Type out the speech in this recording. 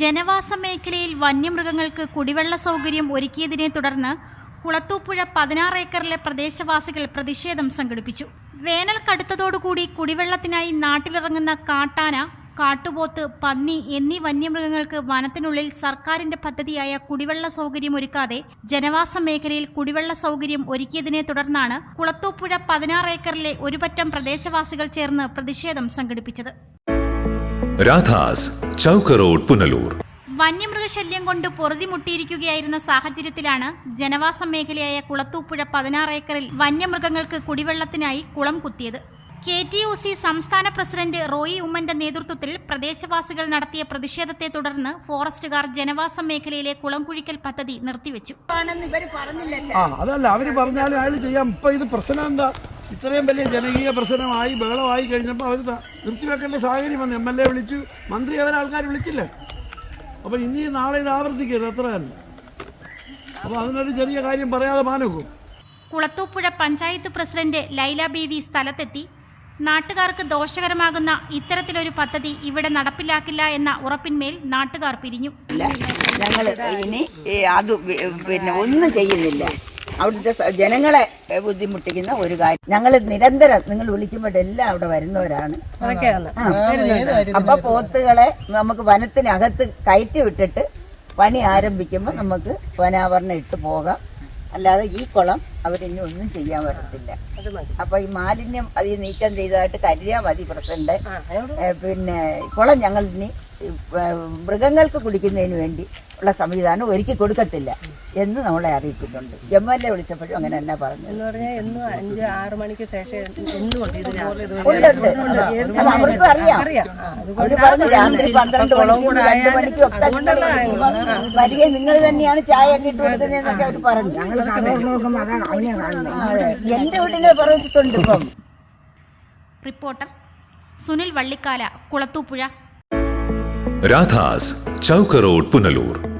ജനവാസ മേഖലയിൽ വന്യമൃഗങ്ങൾക്ക് കുടിവെള്ള സൗകര്യം ഒരുക്കിയതിനെ തുടർന്ന് കുളത്തൂപ്പുഴ പതിനാറ് ഏക്കറിലെ പ്രദേശവാസികൾ പ്രതിഷേധം സംഘടിപ്പിച്ചു. വേനൽ കടുത്തതോടുകൂടി കുടിവെള്ളത്തിനായി നാട്ടിലിറങ്ങുന്ന കാട്ടാന കാട്ടുപോത്ത് പന്നി എന്നീ വന്യമൃഗങ്ങൾക്ക് വനത്തിനുള്ളിൽ സർക്കാരിന്റെ പദ്ധതിയായ കുടിവെള്ള സൗകര്യം ഒരുക്കാതെ ജനവാസ മേഖലയിൽ കുടിവെള്ള സൗകര്യം ഒരുക്കിയതിനെ തുടർന്നാണ് കുളത്തൂപ്പുഴ പതിനാറ് ഏക്കറിലെ ഒരുപറ്റം പ്രദേശവാസികൾ ചേർന്ന് പ്രതിഷേധം സംഘടിപ്പിച്ചത്. രാധാസ് ചൗക്ക് റോഡ് പുനലൂർ. വന്യമൃഗശല്യം കൊണ്ട് പൊറുതിമുട്ടിയിരിക്കുകയായിരുന്ന സാഹചര്യത്തിലാണ് ജനവാസ മേഖലയായ കുളത്തൂപ്പുഴ പതിനാറ് ഏക്കറിൽ വന്യമൃഗങ്ങൾക്ക് കുടിവെള്ളത്തിനായി കുളം കുത്തിയത്. കെ ടി യു സി സംസ്ഥാന പ്രസിഡന്റ് റോയി ഉമ്മന്റെ നേതൃത്വത്തിൽ പ്രദേശവാസികൾ നടത്തിയ പ്രതിഷേധത്തെ തുടർന്ന് ഫോറസ്റ്റുകാർ ജനവാസ മേഖലയിലെ കുളം കുഴിക്കൽ പദ്ധതി നിർത്തിവെച്ചു. അതല്ല അവർ പറഞ്ഞാലും അയാൾ ചെയ്യാം. ഇപ്പൊ ഇത് പ്രശ്നം എന്താ? ഇത്രയും വലിയ ജനകീയ പ്രശ്നമായി ബഹളമായി കഴിഞ്ഞപ്പോൾ അവർ നിർത്തിവെക്കേണ്ട സാഹചര്യം വന്നു. എം എൽ എ വിളിച്ചു. മന്ത്രി അവരെ ആൾക്കാർ വിളിച്ചില്ല. അപ്പോൾ ഇനി നാളെ ഇത് ആവർത്തിക്കരുത്. അത്ര തന്നെ. അപ്പോൾ അതിനൊരു ചെറിയ കാര്യം പറയാതെ മാനക്കും. കുളത്തൂപ്പുഴ പഞ്ചായത്ത് പ്രസിഡന്റ് ലൈല ബീവി സ്ഥലത്തെത്തി. നാട്ടുകാർക്ക് ദോഷകരമാകുന്ന ഇത്തരത്തിലൊരു പദ്ധതി ഇവിടെ നടപ്പിലാക്കില്ല എന്ന ഉറപ്പിന്മേൽ നാട്ടുകാർ പിരിഞ്ഞു. ഞങ്ങൾ ഇനി അത് പിന്നെ ഒന്നും ചെയ്യുന്നില്ല. അവിടുത്തെ ജനങ്ങളെ ബുദ്ധിമുട്ടിക്കുന്ന ഒരു കാര്യം. ഞങ്ങൾ നിരന്തരം നിങ്ങൾ വിളിക്കുമ്പോൾ എല്ലാം അവിടെ വരുന്നവരാണ്. അപ്പൊ പോത്തുകളെ നമുക്ക് വനത്തിനകത്ത് കയറ്റി വിട്ടിട്ട് പണി ആരംഭിക്കുമ്പോൾ നമുക്ക് വനാവരണം ഇട്ട് പോകാം. അല്ലാതെ ഈ കുളം അവരിനി ഒന്നും ചെയ്യാൻ പറ്റത്തില്ല അപ്പൊ ഈ മാലിന്യം അത് നീക്കം ചെയ്തതായിട്ട് കരുതിയാൽ മതി പ്രസിഡന്റ്. പിന്നെ കുളം ഞങ്ങൾ ഇനി മൃഗങ്ങൾക്ക് കുടിക്കുന്നതിന് വേണ്ടി ഉള്ള സംവിധാനം ഒരുക്കി കൊടുക്കത്തില്ല. എന്ന് നമ്മളെ അറിയിച്ചിട്ടുണ്ട്. എം എൽ എ വിളിച്ചപ്പോഴും അങ്ങനെ തന്നെ പറഞ്ഞു. എന്ന് പറഞ്ഞാൽ എന്നും അഞ്ച് ആറ് മണിക്ക് ശേഷം എന്നുമുണ്ട് ഇത് രാവിലെ ഇത് ഉണ്ട് ഉണ്ട്. അത് അവർക്കും അറിയാം. അവർ പറഞ്ഞു രാത്രി പന്ത്രണ്ട് മണിക്കും രണ്ടു മണിക്കും ഒക്കെ നിങ്ങൾ വിളിക്കുമ്പോ വരിക നിങ്ങൾ തന്നെയാണ് ചായ ഒക്കെ ഇട്ട് കൊടുക്കുന്നതെന്നൊക്കെ അവർ പറഞ്ഞു. എന്റെ വീട്ടിലെ പ്രവേശിച്ചുണ്ട് ഇപ്പം. റിപ്പോർട്ടർ സുനിൽ വള്ളിക്കാല കുളത്തൂപ്പുഴ. രാധാസ് ചൗക്കറോഡ് പുനലൂർ.